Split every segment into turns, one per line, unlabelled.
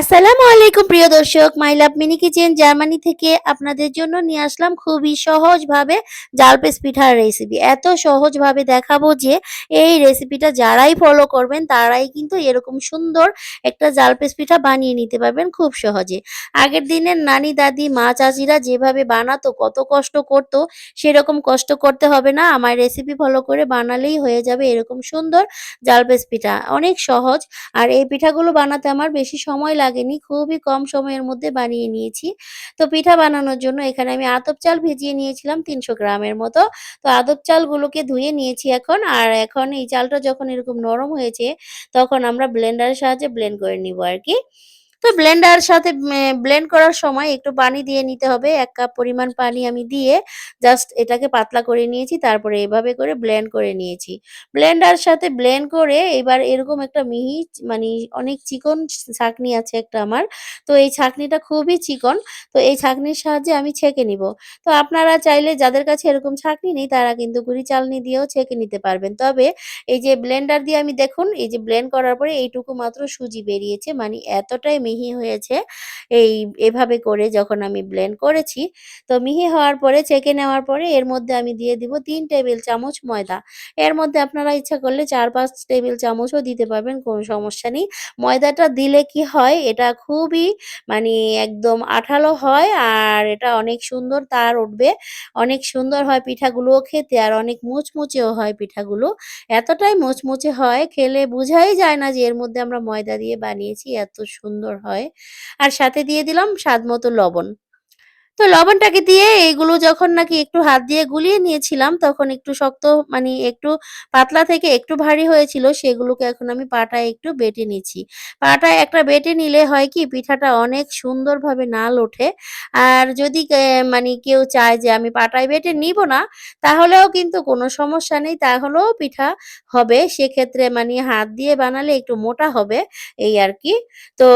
আসসালামু আলাইকুম, প্রিয় দর্শক। My love mini kitchen Germany থেকে আপনাদের জন্য নিয়ে আসলাম খুবই সহজভাবে জালপেস পিঠার রেসিপি এত সহজভাবে দেখাবো যে এই রেসিপিটা যারাই ফলো করবেন, তারাই কিন্তু এরকম সুন্দর একটা জালপেস পিঠা বানিয়ে নিতে পারবেন খুব সহজে। আগের দিনের নানি, দাদি, মা, চাচিরা যেভাবে বানাতো, কত কষ্ট করতো, সেরকম কষ্ট করতে হবে না। আমার রেসিপি ফলো করে বানালেই হয়ে যাবে এরকম সুন্দর জালপেস পিঠা। অনেক সহজ। আর এই পিঠাগুলো বানাতে আমার বেশি সময় লাগেনি। খুবই কম সময়ের মধ্যে বানিয়ে নিয়েছি। তো পিঠা বানানোর জন্য এখানে আমি আদব চাল ভেজিয়ে নিয়েছিলাম তিনশো গ্রামের মতো। তো আতপ চালগুলোকে ধুয়ে নিয়েছি এখন। আর এখন এই চালটা যখন এরকম নরম হয়েছে, তখন আমরা ব্লেন্ডারের সাহায্যে ব্লেন্ড করে নিব আর কি। তো ব্লেন্ডার সাথে ব্লেন্ড করার সময় একটু পানি দিয়ে নিতে হবে। এক কাপ পরিমাণ পানি আমি দিয়ে জাস্ট এটাকে পাতলা করে নিয়েছি, তারপরে এভাবে করে ব্লেন্ড করে নিয়েছি। ব্লেন্ডার সাথে ব্লেন্ড করে এবার এরকম একটা মিহি মানে অনেক চিকন ছাঁকনি আছে একটা আমার। তো এই ছাঁকনিটা খুবই চিকন, তো এই ছাঁকনির সাহায্যে আমি ছেঁকে নিব। তো আপনারা চাইলে যাদের কাছে এরকম ছাঁকনি নেই, তারা কিন্তু গুড়ি চালনি দিয়েও ছেঁকে নিতে পারবেন। তবে এই যে ব্লেন্ডার দিয়ে আমি দেখুন, এই যে ব্লেন্ড করার পরে এইটুকু মাত্র সুজি বেরিয়েছে মানে এতটাই মিহি হয়েছে, এই এভাবে করে যখন আমি ব্লেন্ড করেছি, তো মিহি হওয়ার পরে ছেঁকে নেওয়ার পরে এর মধ্যে আমি দিয়ে দিব তিন টেবিল চামচ ময়দা। এর মধ্যে আপনারা ইচ্ছা করলে চার পাঁচ টেবিল চামচও দিতে পারবেন, কোনো সমস্যা নেই। ময়দাটা দিলে কি হয়, এটা খুবই মানে একদম আঠালো হয় আর এটা অনেক সুন্দর তার উঠবে। অনেক সুন্দর হয় পিঠাগুলোও খেতে আর অনেক মুচমুচেও হয় পিঠাগুলো। এতটাই মুচমুচে হয়, খেলে বোঝাই যায় না যে এর মধ্যে আমরা ময়দা দিয়ে বানিয়েছি, এত সুন্দর হয়। আর সাথে দিয়ে দিলাম স্বাদ মতো লবণ। তো লবণটাকে দিয়ে এইগুলো যখন নাকি একটু হাত দিয়ে গুলিয়ে নিয়েছিলাম, তখন একটু শক্ত মানে একটু পাতলা থেকে একটু ভারী হয়েছিল, সেগুলোকে এখন আমি পাটায় একটু বেটে নিচ্ছি। পাটায় একটা বেটে নিলে হয় কি, পিঠাটা অনেক সুন্দরভাবে নাল ওঠে। আর যদি মানে কেউ চায় যে আমি পাটায় বেটে নিব না, তাহলেও কিন্তু কোনো সমস্যা নেই, তাহলেও পিঠা হবে। সেক্ষেত্রে মানে হাত দিয়ে বানালে একটু মোটা হবে, এই আর কি। তো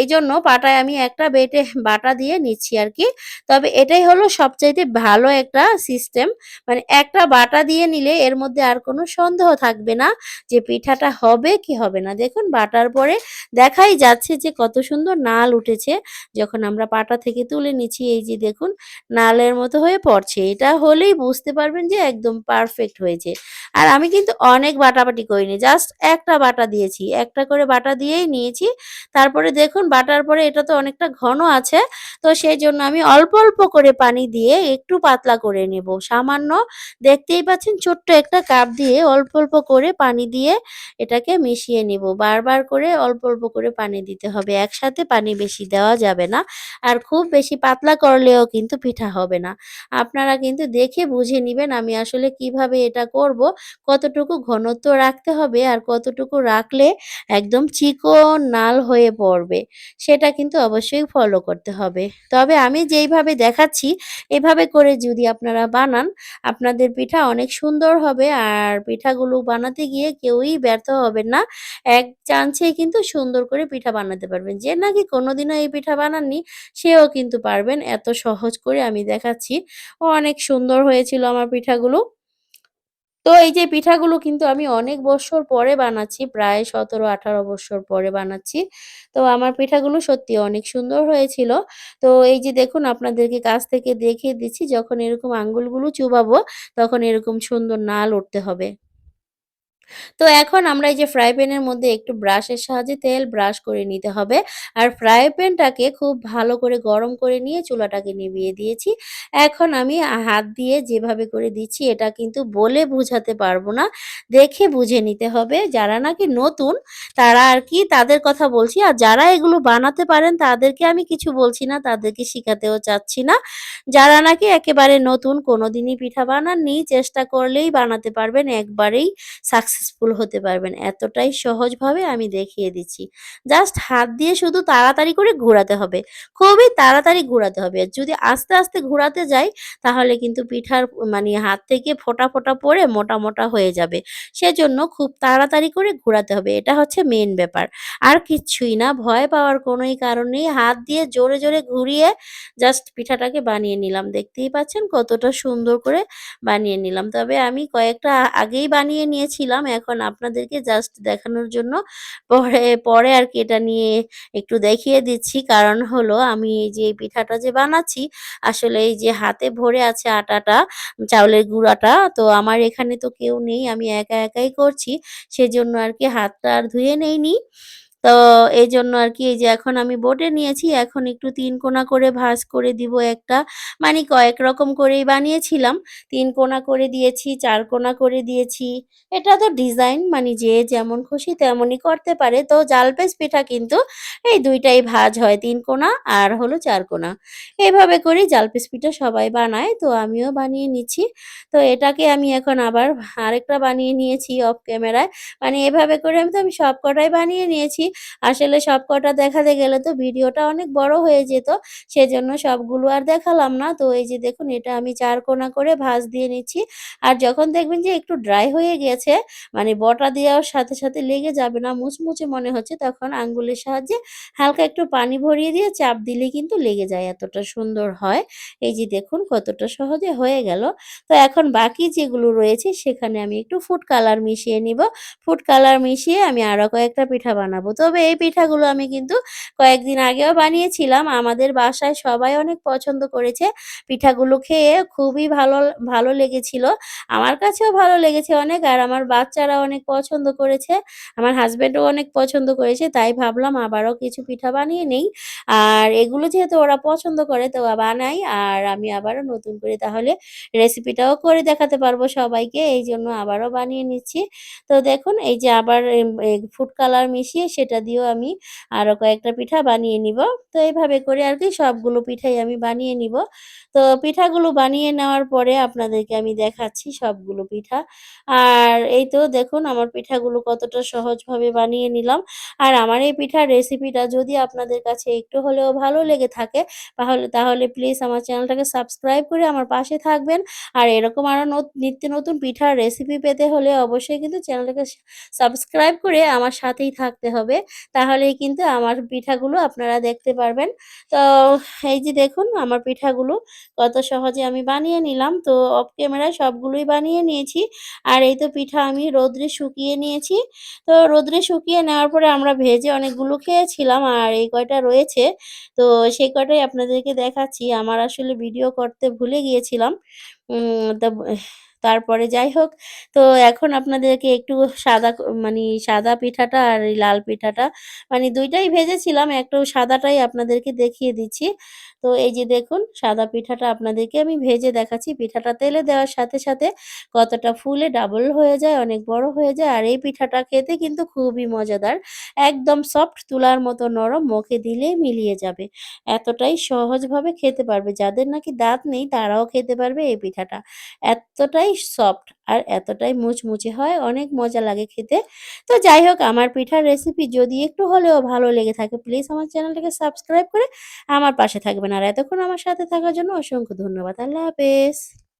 এই জন্য পাটায় আমি একটা বেটে বাটা দিয়ে নিচ্ছি আর কি। তবে এটাই হলো সবচাইতে ভালো একটা সিস্টেম মানে একটা বাটা দিয়ে নিলে এর মধ্যে আর কোনো সন্দেহ থাকবে না যে পিঠাটা হবে কি হবে না। দেখুন বাটার পরে দেখাই যাচ্ছে যে কত সুন্দর নাল উঠেছে, যখন আমরা পাটা থেকে তুলে নিচ্ছি, এই যে দেখুন নালের মতো হয়ে পড়ছে। এটা হলেই বুঝতে পারবেন যে একদম পারফেক্ট হয়েছে। আর আমি কিন্তু অনেক বাটাবাটি করিনি জাস্ট একটা বাটা দিয়েছি। একটা করে বাটা দিয়েই নিয়েছি। তারপরে দেখুন বাটার পরে এটা তো অনেকটা ঘন আছে, তো সেই জন্য আমি অল্প অল্প করে পানি দিয়ে একটু পাতলা করে নেব। সামান্য দেখতেই পাচ্ছেন ছোট্ট একটা কাপ দিয়ে অল্প অল্প করে পানি দিয়ে এটাকে মিশিয়ে নিব। বারবার করে অল্প অল্প করে পানি দিতে হবে। একসাথে পানি বেশি দেওয়া যাবে না। আর খুব বেশি পাতলা করলেও কিন্তু পিঠা হবে না। আপনারা কিন্তু দেখে বুঝে নেবেন আমি আসলে কীভাবে এটা করব, কতটুকু ঘনত্ব রাখতে হবে আর কতটুকু রাখলে একদম চিকন নাল হয়ে পড়বে, সেটা কিন্তু অবশ্যই ফলো করতে হবে। তবে আমি যেইভাবে দেখাচ্ছি, এভাবে করে যদি আপনারা বানান, আপনাদের পিঠা অনেক সুন্দর হবে। আর পিঠাগুলো বানাতে গিয়ে কেউই ব্যর্থ হবে না। এক চান্সে কিন্তু সুন্দর করে পিঠা বানাতে পারবেন। যে নাকি কোনোদিনও এই পিঠা বানাননি, সেও কিন্তু পারবেন। এত সহজ করে আমি দেখাচ্ছি। অনেক সুন্দর হয়েছিল আমার পিঠাগুলো। তো এই যে পিঠাগুলো কিন্তু আমি অনেক বছর পরে বানাচ্ছি, প্রায় সতেরো, আঠারো বছর পরে বানাচ্ছি। তো আমার পিঠাগুলো সত্যি অনেক সুন্দর হয়েছিল। তো এই যে দেখুন, আপনাদেরকে কাছ থেকে দেখিয়ে দিচ্ছি, যখন এরকম আঙ্গুলগুলো চুবাবো, তখন এরকম সুন্দর নাল উঠতে হবে। তো এখন আমরা এই যে ফ্রাই প্যানের মধ্যে একটু ব্রাশের সাহায্যে তেল ব্রাশ করে নিতে হবে। আর ফ্রাই প্যানটাকে খুব ভালো করে গরম করে নিয়ে চুলাটাকে নিভিয়ে দিয়েছি। এখন আমি হাত দিয়ে যেভাবে করে দিচ্ছি এটা কিন্তু বলে বুঝাতে পারব না। দেখে বুঝে নিতে হবে। যারা নাকি নতুন, তারা আর কি তাদের কথা বলছি। আর যারা এগুলো বানাতে পারেন, তাদেরকে আমি কিছু বলছি না, তাদেরকে শিখাতেও চাচ্ছি না। যারা নাকি একেবারে নতুন, কোনোদিনই পিঠা বানাননি, চেষ্টা করলেই বানাতে পারবেন। একবারেই সাকসেস সাকসেসফুল হতে পারবেন। এতটাই সহজভাবে আমি দেখিয়ে দিচ্ছি। জাস্ট হাত দিয়ে শুধু তাড়াতাড়ি করে ঘোরাতে হবে। খুবই তাড়াতাড়ি ঘোরাতে হবে। যদি আস্তে আস্তে ঘোরাতে যাই, তাহলে কিন্তু পিঠার মানে হাত থেকে ফোটা ফোটা পড়ে মোটা মোটা হয়ে যাবে। সেজন্য খুব তাড়াতাড়ি করে ঘোরাতে হবে। এটা হচ্ছে মেন ব্যাপার। আর কিচ্ছুই না, ভয় পাওয়ার কোনোই কারণ নেই। হাত দিয়ে জোরে জোরে ঘুরিয়ে জাস্ট পিঠাটাকে বানিয়ে নিলাম। দেখতেই পাচ্ছেন কতটা সুন্দর করে বানিয়ে নিলাম। তবে আমি কয়েকটা আগেই বানিয়ে নিয়েছিলাম। এখন আপনাদেরকে জাস্ট দেখানোর জন্য পরে পরে আর কি এটা নিয়ে একটু দেখিয়ে দিচ্ছি। কারণ হলো আমি এই যে পিঠাটা যে বানাচ্ছি, আসলে এই যে হাতে ভরে আছে আটাটা, চাউলের গুঁড়াটা, তো আমার এখানে তো কেউ নেই, আমি একা একাই করছি, সেজন্য আর কি হাতটা আর ধুয়ে নেইনি। তো এই জন্য আর কি এই যে এখন আমি বোটে নিয়েছি, এখন একটু তিন কোনা করে ভাঁজ করে দিব একটা। মানে কয়েক রকম করেই বানিয়েছিলাম। তিন কোনা করে দিয়েছি, চার কোনা করে দিয়েছি। এটা তো ডিজাইন মানে যে যেমন খুশি তেমনই করতে পারে। তো জালপেস পিঠা কিন্তু এই দুইটাই ভাঁজ হয়, তিন কোনা আর হলো চার কোনা। এইভাবে করেই জালপেস পিঠা সবাই বানায়, তো আমিও বানিয়ে নিচ্ছি। তো এটাকে আমি এখন আবার আরেকটা বানিয়ে নিয়েছি অফ ক্যামেরায় মানে এভাবে করে আমি তো আমি সব কটাই বানিয়ে নিয়েছি। আসলে সবকটা দেখাতে গেলে তো ভিডিওটা অনেক বড় হয়ে যেত, সেজন্য সবগুলো আর দেখালাম না। তো এই যে দেখুন, এটা আমি চার কোনা করে ভাঁজ দিয়ে নিচ্ছি। আর যখন দেখবেন যে একটু ড্রাই হয়ে গেছে মানে বটা দেওয়ার সাথে সাথে লেগে যাবে না, মুচমুচে মনে হচ্ছে, তখন আঙ্গুলের সাহায্যে হালকা একটু পানি ভরিয়ে দিয়ে চাপ দিলে কিন্তু লেগে যায়, এতটা সুন্দর হয়। এই যে দেখুন, কতটা সহজে হয়ে গেল। তো এখন বাকি যেগুলো রয়েছে, সেখানে আমি একটু ফুড কালার মিশিয়ে নিব। ফুড কালার মিশিয়ে আমি আরও কয়েকটা পিঠা বানাবো। তবে এই পিঠাগুলো আমি কিন্তু কয়েকদিন আগেও বানিয়েছিলাম। আমাদের বাসায় সবাই অনেক পছন্দ করেছে। পিঠাগুলো খেয়ে খুবই ভালো ভালো লেগেছিল। আমার কাছেও ভালো লেগেছে অনেক আর আমার বাচ্চারা অনেক পছন্দ করেছে। আমার হাজব্যান্ডও অনেক পছন্দ করেছে, তাই ভাবলাম আবারও কিছু পিঠা বানিয়ে নেই। আর এগুলো যেহেতু ওরা পছন্দ করে, তো বানাই আর আমি আবারও নতুন করে তাহলে রেসিপিটাও করে দেখাতে পারব সবাইকে। এই জন্য আবারও বানিয়ে নিচ্ছি। তো দেখুন, এই যে আবার ফুড কালার মিশিয়ে সেটা দিয়েও আমি আরও কয়েকটা পিঠা বানিয়ে নিব। তো এইভাবে করে আর কি সবগুলো পিঠাই আমি বানিয়ে নিব। তো পিঠাগুলো বানিয়ে নেওয়ার পরে আপনাদেরকে আমি দেখাচ্ছি সবগুলো পিঠা। আর এই তো দেখুন আমার পিঠাগুলো কতটা সহজভাবে বানিয়ে নিলাম। আর আমার এই পিঠার রেসিপিটা যদি আপনাদের কাছে একটু হলেও ভালো লেগে থাকে, তাহলে তাহলে প্লিজ আমার চ্যানেলটাকে সাবস্ক্রাইব করে আমার পাশে থাকবেন। আর এরকম আরও নিত্য নতুন পিঠার রেসিপি পেতে হলে অবশ্যই কিন্তু চ্যানেলটাকে সাবস্ক্রাইব করে আমার সাথেই থাকতে হবে। তাহলেই কিন্তু আমার পিঠাগুলো আপনারা দেখতে পারবেন। তো এই যে দেখুন, আমার পিঠাগুলো কত সহজে আমি বানিয়ে নিলাম। তো অফ ক্যামেরায় সবগুলোই বানিয়ে নিয়েছি। আর এই তো পিঠা আমি রোদ্রে শুকিয়ে নিয়েছি। তো রোদ্রে শুকিয়ে নেওয়ার পরে আমরা ভেজে অনেকগুলো খেয়েছিলাম আর এই কয়টা রয়েছে। তো সেই কয়টাই আপনাদেরকে দেখাচ্ছি। আমার আসলে ভিডিও করতে ভুলে গিয়েছিলাম। তো তারপরে যাই হোক, তো এখন আপনাদেরকে একটু সাদা মানে সাদা পিঠাটা আর লাল পিঠাটা মানে দুইটাই ভেজেছিলাম একটু সাদাটাই আপনাদেরকে দেখিয়ে দিচ্ছি। তো এই যে দেখুন, সাদা পিঠাটা আপনাদেরকে আমি ভেজে দেখাচ্ছি, পিঠাটা তেলে দেওয়ার সাথে সাথে কতটা ফুলে ডাবল হয়ে যায়, অনেক বড় হয়ে যায়, আর এই পিঠাটা খেতে কিন্তু খুবই মজাদার, একদম সফট তুলার মতো নরম, মুখে দিলেই মিলিয়ে যাবে। এতটাই সহজভাবে খেতে পারবে, যাদের নাকি দাঁত নেই তারাও খেতে পারবে এই পিঠাটা। এতটাই সফট আর এতটাই মুচমুচে হয়, অনেক মজা লাগে খেতে। তো যাই হোক, আমার পিঠার রেসিপি যদি একটু হলেও ভালো লেগে থাকে প্লিজ আমার চ্যানেলটাকে সাবস্ক্রাইব করে আমার পাশে থাকবেন। আর এতক্ষণ আমার সাথে থাকার জন্য অসংখ্য ধন্যবাদ। আল্লাহ হাফেজ।